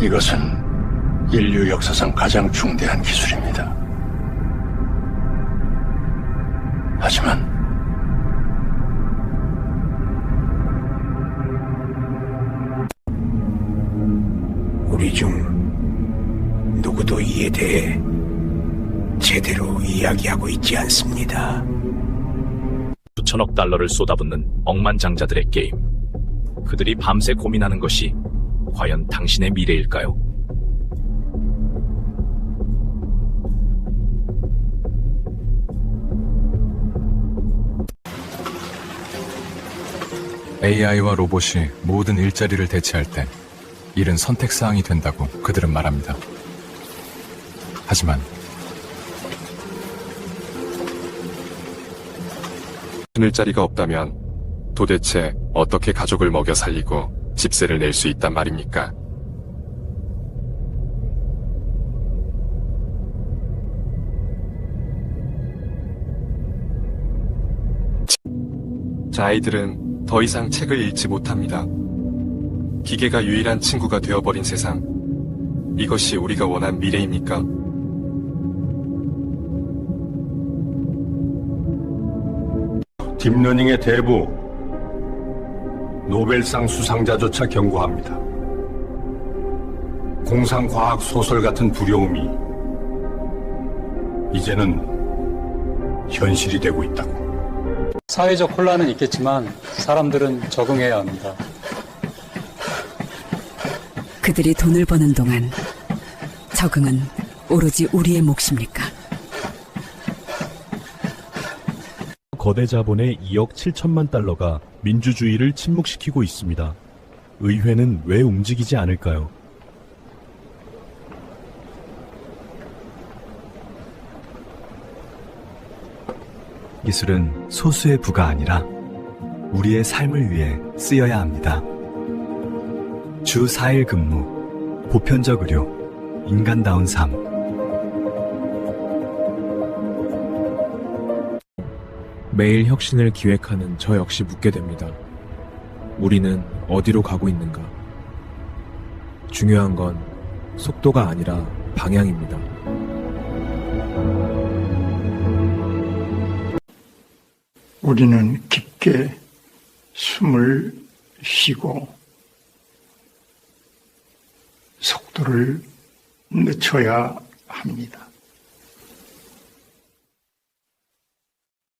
이것은 인류 역사상 가장 중대한 기술입니다. 하지만 우리 중 누구도 이에 대해 제대로 이야기하고 있지 않습니다. 수천억 달러를 쏟아붓는 억만장자들의 게임. 그들이 밤새 고민하는 것이 과연 당신의 미래일까요? AI와 로봇이 모든 일자리를 대체할 때 일은 선택사항이 된다고 그들은 말합니다. 하지만 일자리가 없다면 도대체 어떻게 가족을 먹여 살리고 집세를 낼 수 있단 말입니까? 자, 아이들은 더 이상 책을 읽지 못합니다. 기계가 유일한 친구가 되어버린 세상. 이것이 우리가 원한 미래입니까? 딥러닝의 대부 노벨상 수상자조차 경고합니다. 공상과학 소설 같은 두려움이 이제는 현실이 되고 있다고. 사회적 혼란은 있겠지만 사람들은 적응해야 합니다. 그들이 돈을 버는 동안 적응은 오로지 우리의 몫입니까? 거대 자본의 2억 7천만 달러가 민주주의를 침묵시키고 있습니다. 의회는 왜 움직이지 않을까요? 기술은 소수의 부가 아니라 우리의 삶을 위해 쓰여야 합니다. 주 4일 근무, 보편적 의료, 인간다운 삶. 매일 혁신을 기획하는 저 역시 묻게 됩니다. 우리는 어디로 가고 있는가? 중요한 건 속도가 아니라 방향입니다. 우리는 깊게 숨을 쉬고 속도를 늦춰야 합니다.